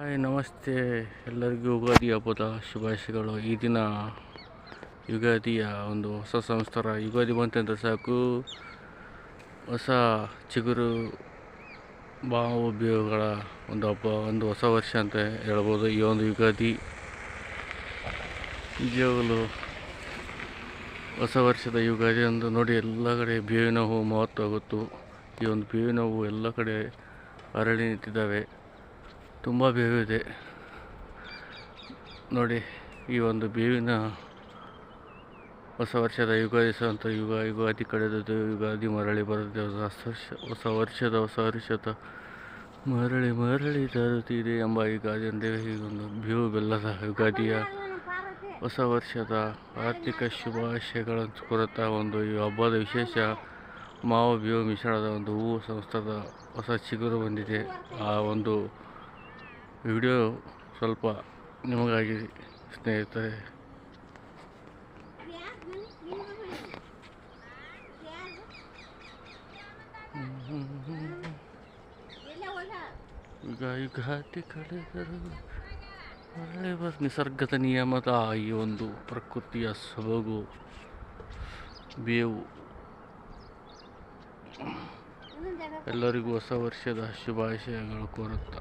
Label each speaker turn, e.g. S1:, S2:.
S1: Hi, ನಮಸ್ತೆ. ಎಲ್ಲರಿಗೂ ಯುಗಾದಿ ಹಬ್ಬದ ಶುಭಾಶಯಗಳು. ಈ ದಿನ ಯುಗಾದಿಯ ಒಂದು ಹೊಸ ಸಂಸ್ಕಾರ. ಯುಗಾದಿ ಬಂತಂದ್ರೆ ಸಾಕು. ಹೊಸ ಚಿಗುರು ಭಾವೋದ್ಯೋಗಗಳ ಒಂದು ಹಬ್ಬ, ಒಂದು ಹೊಸ ವರ್ಷ ಅಂತ ಹೇಳ್ಬೋದು. ಈ ಒಂದು ಯುಗಾದಿ ನಿಜವಾಗಲೂ ಹೊಸ ವರ್ಷದ ಯುಗಾದಿ ಎಂದು ನೋಡಿ, ಎಲ್ಲ ಕಡೆ ಬೇವಿನ ಹೂವು ಮಹತ್ವ ಗೊತ್ತು. ಈ ಒಂದು ಬೇವಿನ ಹೂವು ಎಲ್ಲ ಕಡೆ ಅರಳಿ ನಿಂತಿದ್ದಾವೆ. ತುಂಬ ಬೇವಿದೆ. ನೋಡಿ, ಈ ಒಂದು ಬೇವಿನ ಹೊಸ ವರ್ಷದ ಯುಗಾದಿ ಸಂತ ಯುಗ ಯುಗಾದಿ ಕಳೆದದ್ದು, ಯುಗಾದಿ ಮರಳಿ ಬರುತ್ತೆ ಹೊಸ ವರ್ಷ, ಹೊಸ ವರ್ಷದ ಹೊಸ ವರ್ಷದ ಮರಳಿ ಮರಳಿ ತರುತ್ತಿದೆ ಎಂಬ ಯುಗಾದಿ ಅಂದರೆ ಒಂದು ಬೇವು ಬೆಲ್ಲದ ಯುಗಾದಿಯ ಹೊಸ ವರ್ಷದ ಆರ್ಥಿಕ ಶುಭಾಶಯಗಳನ್ನು ಕೊರುತ್ತಾ ಒಂದು ಈ ಹಬ್ಬದ ವಿಶೇಷ ಮಾವು ಬೇವು ಮಿಶ್ರಣದ ಒಂದು ಹೂವು ಸಂಸ್ಥದ ಹೊಸ ಚಿಗುರು ಬಂದಿದೆ. ಆ ಒಂದು ವಿಡಿಯೋ ಸ್ವಲ್ಪ ನಿಮಗಾಗಿ ಸ್ನೇಹಿತರೆ. ಯುಗಾದಿ ಕಳೆದರು ಒಳ್ಳೆ ನಿಸರ್ಗದ ನಿಯಮದ ಈ ಒಂದು ಪ್ರಕೃತಿಯ ಸೊಬಗು ಬೇವು. ಎಲ್ಲರಿಗೂ ಹೊಸ ವರ್ಷದ ಶುಭಾಶಯಗಳು ಕೋರುತ್ತಾ.